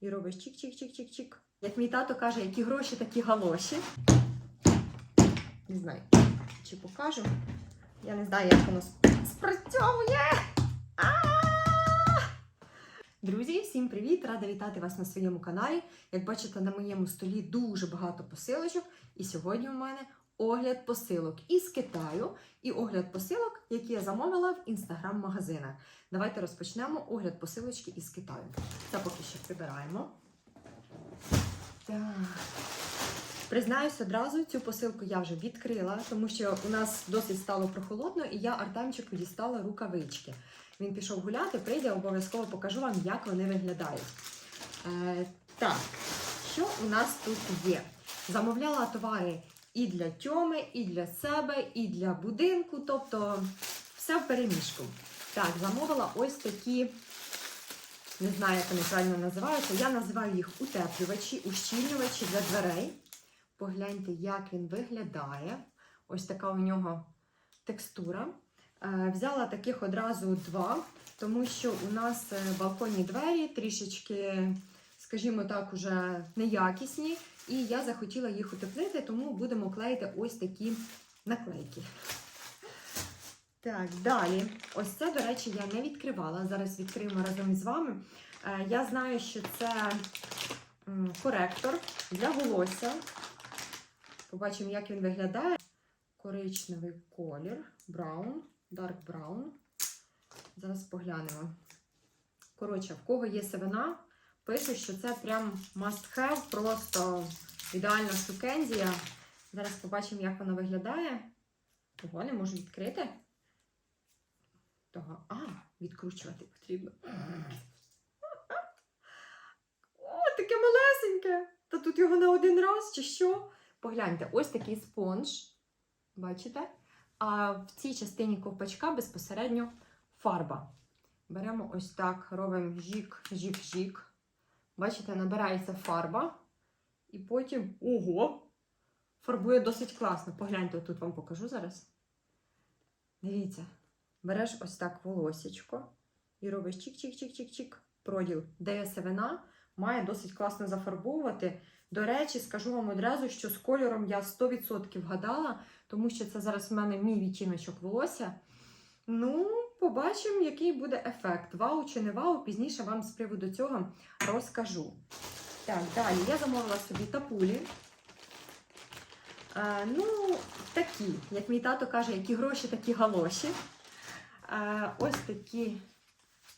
і робиш чик-чик-чик-чик-чик. Як мій тато каже, які гроші, такі галоші. Не знаю, чи покажу. Я не знаю, як воно сп- спрацьовує. Друзі, всім привіт! Рада вітати вас на своєму каналі. Як бачите, на моєму столі дуже багато посилочок. І сьогодні у мене огляд посилок із Китаю і огляд посилок, які я замовила в інстаграм-магазинах. Давайте розпочнемо огляд посилочки із Китаю. Це поки що прибираємо. Так. Признаюсь одразу, цю посилку я вже відкрила, тому що у нас досить стало прохолодно, і я Артемчику дістала рукавички. Він пішов гуляти, прийде, обов'язково покажу вам, як вони виглядають. Е, так, що у нас тут є? Замовляла товари і для тьоми, і для себе, і для будинку, тобто все в переміжку. Так, замовила ось такі, не знаю, як вони правильно називаються. Я називаю їх утеплювачі, ущільнювачі для дверей. Погляньте, як він виглядає. Ось така у нього текстура. Е, Взяла таких одразу два, тому що у нас е, балконні двері трішечки, скажімо так, уже неякісні. І я захотіла їх утеплити, тому будемо клеїти ось такі наклейки. Так, далі. Ось це, до речі, я не відкривала. Зараз відкриємо разом із вами. Е, Я знаю, що це коректор для волосся. Побачимо, як він виглядає. Коричневий колір, браун, dark brown. Зараз поглянемо. Коротше, в кого є сивина, пишу, що це прям must have, просто ідеальна штукензія. Зараз побачимо, як вона виглядає. Того не можу відкрити. Того, а, відкручувати потрібно. О, таке малесеньке! Та тут його на один раз, чи що? Погляньте, ось такий спонж. Бачите? А в цій частині ковпачка безпосередньо фарба. Беремо ось так, робимо жік, жік, жік. Бачите, набирається фарба. І потім. Ого! Фарбує досить класно. Погляньте, тут вам покажу зараз. Дивіться, береш ось так волосечко і робиш чик-чик-чик-чик-чик. Проділ, де є сивина, має досить класно зафарбовувати. До речі, скажу вам одразу, що з кольором я 100% гадала, тому що це зараз в мене мій відтіночок волосся. Ну, побачимо, який буде ефект. Вау чи не вау, пізніше вам з приводу цього розкажу. Так, далі я замовила собі тапулі. Е, ну, такі, як мій тато каже, які гроші, такі галоші. Е, ось такі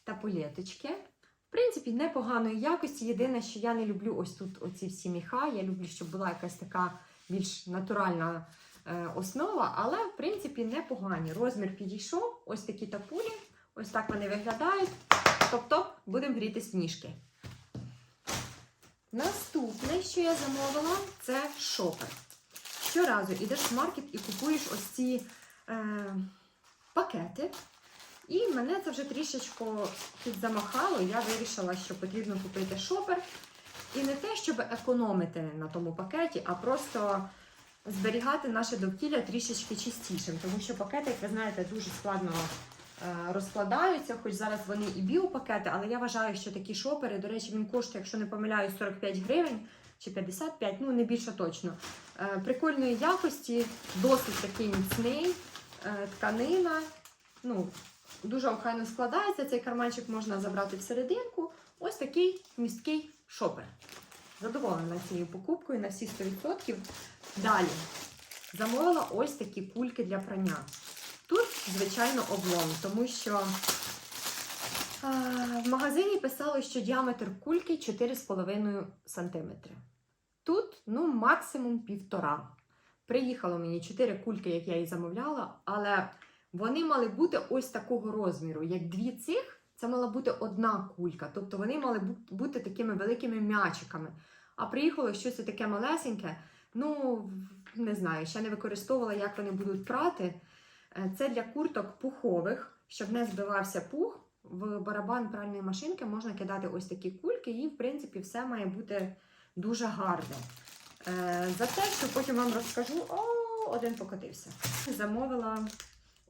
тапулеточки. В принципі, непоганої якості. Єдине, що я не люблю ось тут оці всі міха. Я люблю, щоб була якась така більш натуральна основа, але в принципі непогані. Розмір підійшов, ось такі тапулі, ось так вони виглядають. Топ-топ, будемо грітись в ніжки. Наступне, що я замовила, це шопер. Щоразу йдеш в маркет і купуєш ось ці е, пакети. І мене це вже трішечко підзамахало. Я вирішила, що потрібно купити шопер. І не те, щоб економити на тому пакеті, а просто зберігати наше довкілля трішечки чистішим. Тому що пакети, як ви знаєте, дуже складно е, розкладаються, хоч зараз вони і біопакети, але я вважаю, що такі шопери, до речі, він коштує, якщо не помиляюсь, 45 гривень чи 55, ну не більше точно. Е, Прикольної якості, досить такий міцний, е, тканина. Ну, Дуже охайно складається. Цей карманчик можна забрати всерединку. Ось такий місткий шопер. Задоволена цією покупкою на всі 100%. Далі замовила ось такі кульки для прання. Тут, звичайно, облом, тому що а, в магазині писали, що діаметр кульки 4,5 см. Тут, ну, максимум півтора. Приїхало мені 4 кульки, як я і замовляла, але вони мали бути ось такого розміру. Як дві цих, це мала бути одна кулька. Тобто вони мали бути такими великими м'ячиками. А приїхало щось таке малесеньке. Ну, не знаю, ще не використовувала, як вони будуть прати. Е, Це для курток пухових, щоб не збивався пух. В барабан пральної машинки можна кидати ось такі кульки, і, в принципі, все має бути дуже гарне. Е, За те, що потім вам розкажу, о, один покотився. Замовила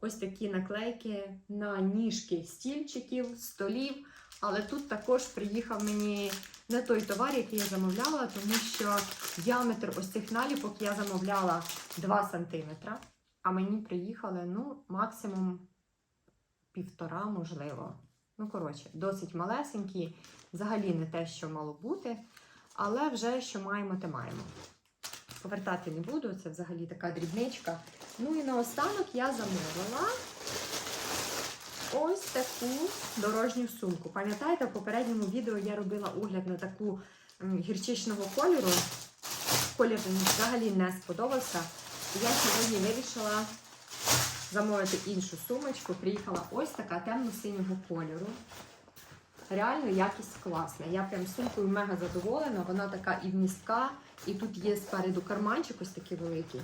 ось такі наклейки на ніжки стільчиків, столів. Але тут також приїхав мені не той товар, який я замовляла, тому що діаметр ось цих наліпок я замовляла 2 см, а мені приїхали ну, максимум півтора, можливо. Ну, коротше, досить малесенькі, взагалі не те, що мало бути, але вже що маємо, те маємо. Повертати не буду, це взагалі така дрібничка. Ну і наостанок я замовила ось таку дорожню сумку. Пам'ятаєте, в попередньому відео я робила огляд на таку гірчичного кольору. Колір взагалі не сподобався. Я сьогодні вирішила замовити іншу сумочку. Приїхала ось така темно-синього кольору. Реально якість класна. Я прям сумкою мега задоволена. Вона така і вмістка, і тут є спереду карманчик ось такий великий.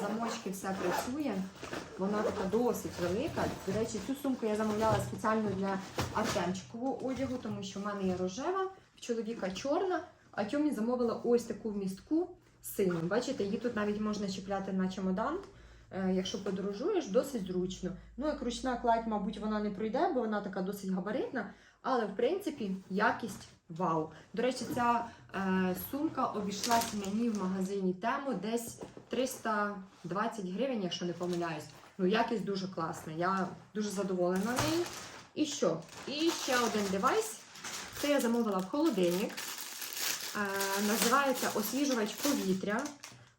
Замочки все працює. Вона така досить велика. До речі, цю сумку я замовляла спеціально для артемчикового одягу, тому що в мене є рожева, в чоловіка чорна, а Тьомі замовила ось таку вмістку синю. Бачите, її тут навіть можна чіпляти на чемодан. Е, Якщо подорожуєш, досить зручно. Ну, як ручна кладь, мабуть, вона не пройде, бо вона така досить габаритна. Але в принципі якість вау. До речі, ця е, сумка обійшлася мені в магазині Тему десь 320 гривень, якщо не помиляюсь. Ну, якість дуже класна. Я дуже задоволена нею. І що? І ще один девайс. Це я замовила в холодильник. Е, називається освіжувач повітря.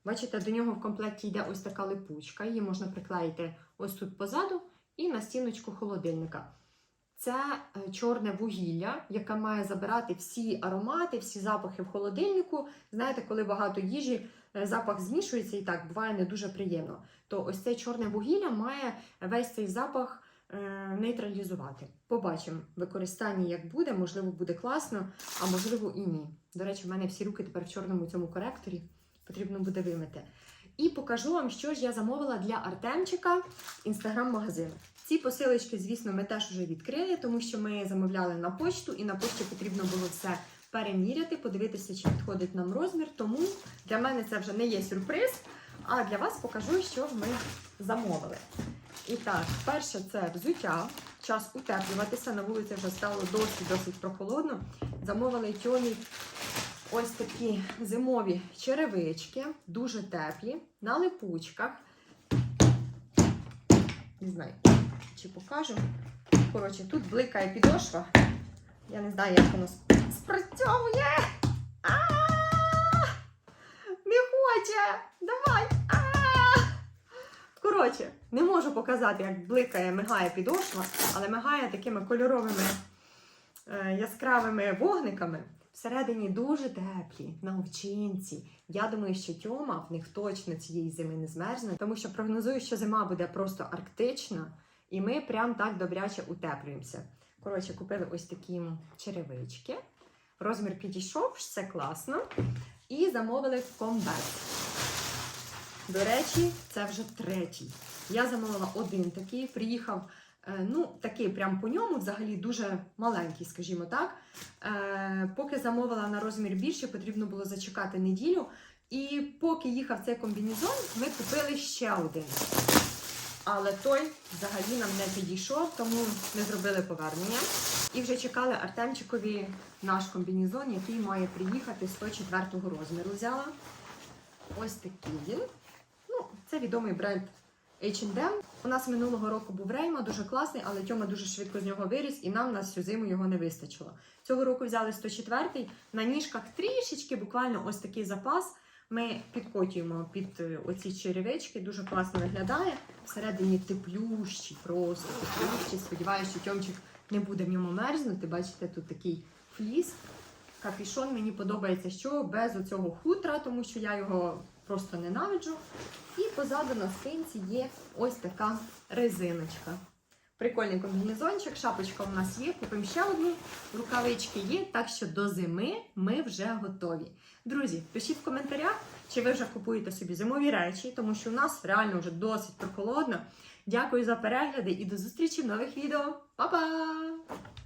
Бачите, до нього в комплекті йде ось така липучка. Її можна приклеїти ось тут позаду і на стіночку холодильника. Це чорне вугілля, яке має забирати всі аромати, всі запахи в холодильнику. Знаєте, коли багато їжі, е, запах змішується і так буває не дуже приємно. То ось це чорне вугілля має весь цей запах е, нейтралізувати. Побачимо використання, як буде, можливо, буде класно, а можливо і ні. До речі, в мене всі руки тепер в чорному цьому коректорі. Потрібно буде вимити. І покажу вам, що ж я замовила для Артемчика інстаграм-магазину. Ці посилочки, звісно, ми теж вже відкрили, тому що ми замовляли на почту, і на почті потрібно було все переміряти, подивитися, чи підходить нам розмір. Тому для мене це вже не є сюрприз. А для вас покажу, що ми замовили. І так, перше це взуття. Час утеплюватися. На вулиці вже стало досить-досить прохолодно. Замовили тьомі ось такі зимові черевички, дуже теплі, на липучках. Не знаю, чи покажу. Коротше, тут бликає підошва. Я не знаю, як воно спрацьовує. Не хоче! Давай! Коротше, не можу показати, як бликає, мигає підошва, але мигає такими кольоровими е, яскравими вогниками. Всередині дуже теплі, на овчинці. Я думаю, що Тьома в них точно цієї зими не змерзне, тому що прогнозую, що зима буде просто арктична, і ми прям так добряче утеплюємося. Коротше, купили ось такі черевички. Розмір підійшов, все класно. І замовили комбез. До речі, це вже третій. Я замовила один такий, приїхав, е, ну, такий прям по ньому, взагалі дуже маленький, скажімо так. Е, Поки замовила на розмір більше, потрібно було зачекати неділю. І поки їхав цей комбінезон, ми купили ще один. Але той взагалі нам не підійшов, тому не зробили повернення. І вже чекали Артемчикові наш комбінезон, який має приїхати 104 розміру. Взяла. Ось такий. Ну, це відомий бренд H&M. У нас минулого року був Рейма, дуже класний, але Тьома дуже швидко з нього виріс, і нам на всю зиму його не вистачило. Цього року взяли 104-й. На ніжках трішечки, буквально ось такий запас. Ми підкотюємо під е, оці черевички, дуже класно виглядає. Всередині теплющі, просто теплющі. Сподіваюся, що Тьомчик не буде в ньому мерзнути. Бачите, тут такий фліс. Капішон мені подобається, що без оцього хутра, тому що я його просто ненавиджу. І позаду на спинці є ось така резиночка. Прикольний комбінезончик, шапочка у нас є, купимо ще одну, рукавички є, так що до зими ми вже готові. Друзі, пишіть в коментарях, чи ви вже купуєте собі зимові речі, тому що у нас реально вже досить прохолодно. Дякую за перегляди і до зустрічі в нових відео. Па-па!